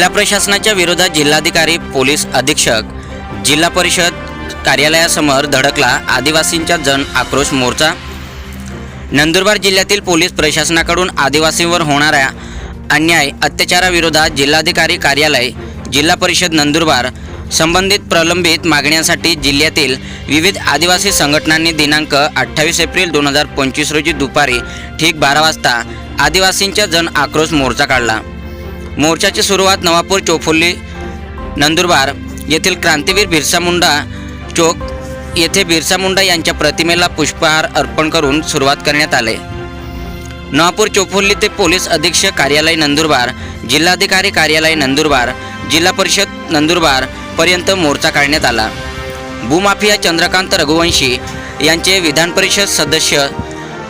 जिल्हा प्रशासनाच्या विरोधात जिल्हाधिकारी पोलीस अधीक्षक जिल्हा परिषद कार्यालयासमोर धडकला आदिवासींचा जन आक्रोश मोर्चा. नंदुरबार जिल्ह्यातील पोलीस प्रशासनाकडून आदिवासींवर होणाऱ्या अन्याय अत्याचाराविरोधात जिल्हाधिकारी कार्यालय जिल्हा परिषद नंदुरबार संबंधित प्रलंबित मागण्यांसाठी जिल्ह्यातील विविध आदिवासी संघटनांनी दिनांक अठ्ठावीस एप्रिल दोन हजार पंचवीस रोजी दुपारी ठीक बारा वाजता आदिवासींचा जन आक्रोश मोर्चा काढला. मोर्चाची सुरुवात नवापूर चौफुल्ली नंदुरबार येथील क्रांतीवीर बिरसा मुंडा चौक येथे बिरसा मुंडा यांच्या प्रतिमेला पुष्पहार अर्पण करून सुरुवात करण्यात आले. नवापूर चौफुल्ली ते पोलीस अधीक्षक कार्यालय नंदुरबार जिल्हाधिकारी कार्यालय नंदुरबार जिल्हा परिषद नंदुरबार पर्यंत मोर्चा काढण्यात आला. भूमाफिया चंद्रकांत रघुवंशी यांचे विधान परिषद सदस्य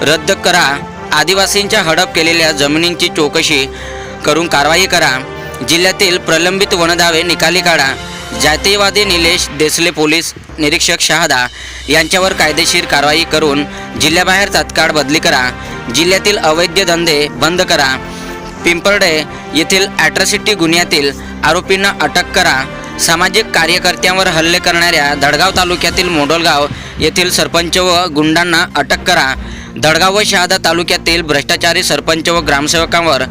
रद्द करा आदिवासींच्या हडप केलेल्या जमिनींची चौकशी करून कारवाई करा. जिल्ह्यातील प्रलंबित वनदावे निकाली काढा. जातीयवादी निलेश देसले पोलीस निरीक्षक शहादा यांच्यावर कायदेशीर कारवाई करून जिल्ह्याबाहेर तात्काळ बदली करा. जिल्ह्यातील अवैध धंदे बंद करा. पिंपर्डे येथील ॲट्रॉसिटी गुन्ह्यातील आरोपींना अटक करा. सामाजिक कार्यकर्त्यांवर हल्ले करणाऱ्या धडगाव तालुक्यातील मोडोलगाव येथील सरपंच व गुंडांना अटक करा. धडगाव व शहादा तालुक्यातील भ्रष्टाचारी सरपंच व ग्रामसेवकांवर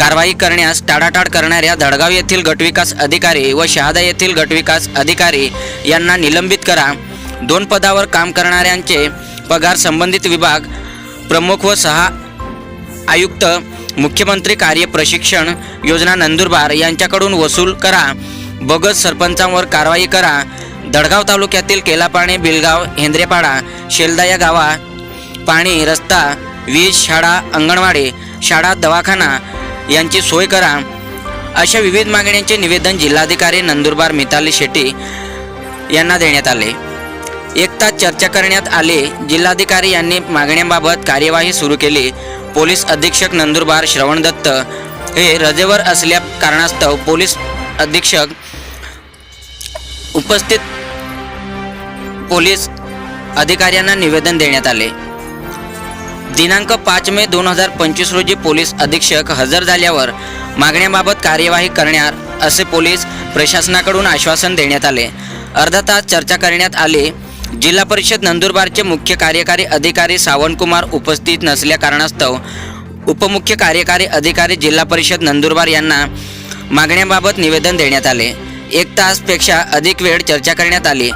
कारवाई करण्यास टाळाटाळ करणाऱ्या धडगाव येथील गटविकास अधिकारी व शहादा येथील गटविकास अधिकारी यांना निलंबित करा. दोन पदावर काम करणाऱ्यांचे पगार संबंधित विभाग प्रमुख व सहा आयुक्त मुख्यमंत्री कार्य प्रशिक्षण योजना नंदुरबार यांच्याकडून वसूल करा. बोगस सरपंचांवर कारवाई करा. दडगाव तालुक्यातील केलापाणी बिलगाव हेंद्रेपाडा शेलदा या गावा पाणी रस्ता वीज शाळा अंगणवाडी शाळा दवाखाना यांची सोय करा. अशा विविध मागण्यांचे निवेदन जिल्हाधिकारी नंदुरबार मिताली शेट्टी यांना देण्यात आले. एक तास चर्चा करण्यात आले. जिल्हाधिकारी यांनी मागण्यांबाबत कार्यवाही सुरू केली. पोलीस अधीक्षक नंदुरबार श्रवण दत्त हे रजेवर असल्या कारणास्तव पोलीस अधीक्षक उपस्थित पोलीस अधिकाऱ्यांना निवेदन देण्यात आले. दिनांक पाच मे दोन हजार पंचवीस रोजी पोलीस अधीक्षक हजर झाल्यावर मागण्याबाबत कार्यवाही करणार असे पोलीस प्रशासनाकडून आश्वासन देण्यात आले. अर्धा तास चर्चा करण्यात आली. जिल्हा परिषद नंदुरबारचे मुख्य कार्यकारी अधिकारी सावंतकुमार उपस्थित नसल्या कारणास्तव उपमुख्य कार्यकारी अधिकारी जिल्हा परिषद नंदुरबार यांना मागण्याबाबत निवेदन देण्यात आले. एक तासपेक्षा अधिक वेळ चर्चा करण्यात आली.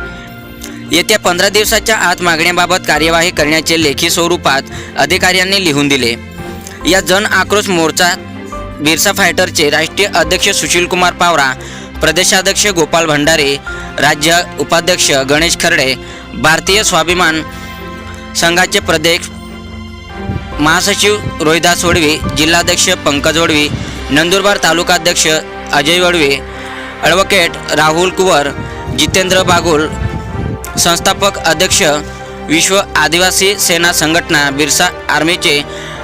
येत्या पंधरा दिवसाच्या आत मागण्याबाबत कार्यवाही करण्याचे लेखी स्वरूपात अधिकाऱ्यांनी लिहून दिले. या जन आक्रोश मोर्चा बिरसा फायटरचे राष्ट्रीय अध्यक्ष सुशीलकुमार पावरा प्रदेशाध्यक्ष गोपाल भंडारे राज्य उपाध्यक्ष गणेश खर्डे भारतीय स्वाभिमान संघाचे प्रदेश महासचिव रोहिदास वडवी जिल्हाध्यक्ष पंकज वडवी नंदुरबार तालुकाध्यक्ष अजय वडवे ॲडव्होकेट राहुल कुवर जितेंद्र बागुल संस्थापक अध्यक्ष विश्व आदिवासी सेना संघटना बिरसा आर्मीचे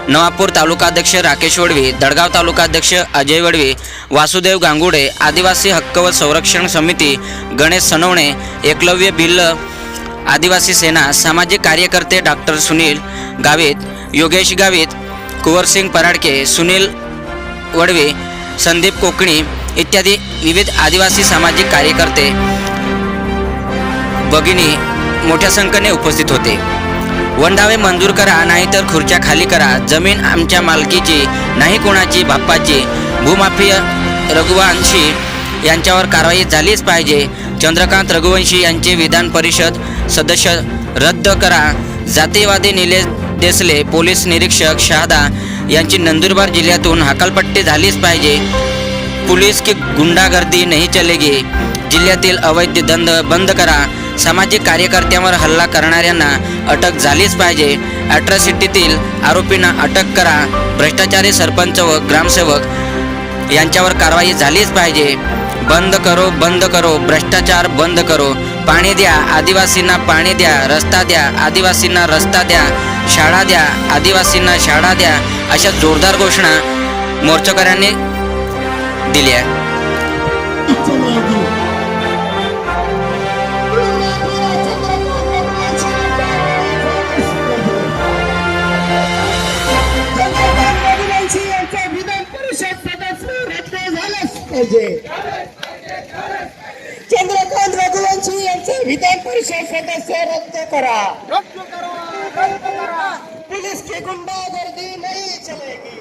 नवापूर तालुकाध्यक्ष राकेश वडवी दडगाव तालुकाध्यक्ष अजय वडवी वासुदेव गांगुडे आदिवासी हक्क व संरक्षण समिती गणेश सनवणे एकलव्य भिल्ल आदिवासी सेना सामाजिक कार्यकर्ते डॉक्टर सुनील गावित योगेश गावित कुंवरसिंग पराडके सुनील वडवे संदीप कोकणी इत्यादी विविध आदिवासी सामाजिक कार्यकर्ते भगिनी मोठ्या संख्येने उपस्थित होते. वनधावे मंजूर करा नाहीतर खुर्च्या खाली करा. जमीन आमच्या मालकीची नाही कोणाची बाप्पाची. भूमाफी रघुवंशी यांच्यावर कारवाई झालीच पाहिजे. चंद्रकांत रघुवंशी यांचे विधान परिषद सदस्य रद्द करा. जातीयवादी निलेश देसले पोलीस निरीक्षक शहादा यांची नंदुरबार जिल्ह्यातून हकालपट्टी झालीच पाहिजे. पुलिस की गुंडागर्दी नाही चलेगी. जिल्ह्यातील अवैध धंद बंद करा. सामाजिक कार्यकर्त्यांवर हल्ला करणाऱ्यांना अटक झालीच पाहिजे. ॲट्रॉसिटीतील आरोपींना अटक करा. भ्रष्टाचारी सरपंच व ग्रामसेवक यांच्यावर कारवाई झालीच पाहिजे. बंद करो बंद करो. भ्रष्टाचार बंद करो. पाणी द्या आदिवासींना पाणी द्या रस्ता द्या आदिवासींना रस्ता द्या शाळा द्या आदिवासींना शाळा द्या अशा जोरदार घोषणा मोर्चकऱ्यांनी दिल्या. पाहिजे. चंद्रकांत रघुवंशी यांचे विधान परिषद सदस्य रद्द करा. पुलिस की गुंडागर्दी नहीं चलेगी.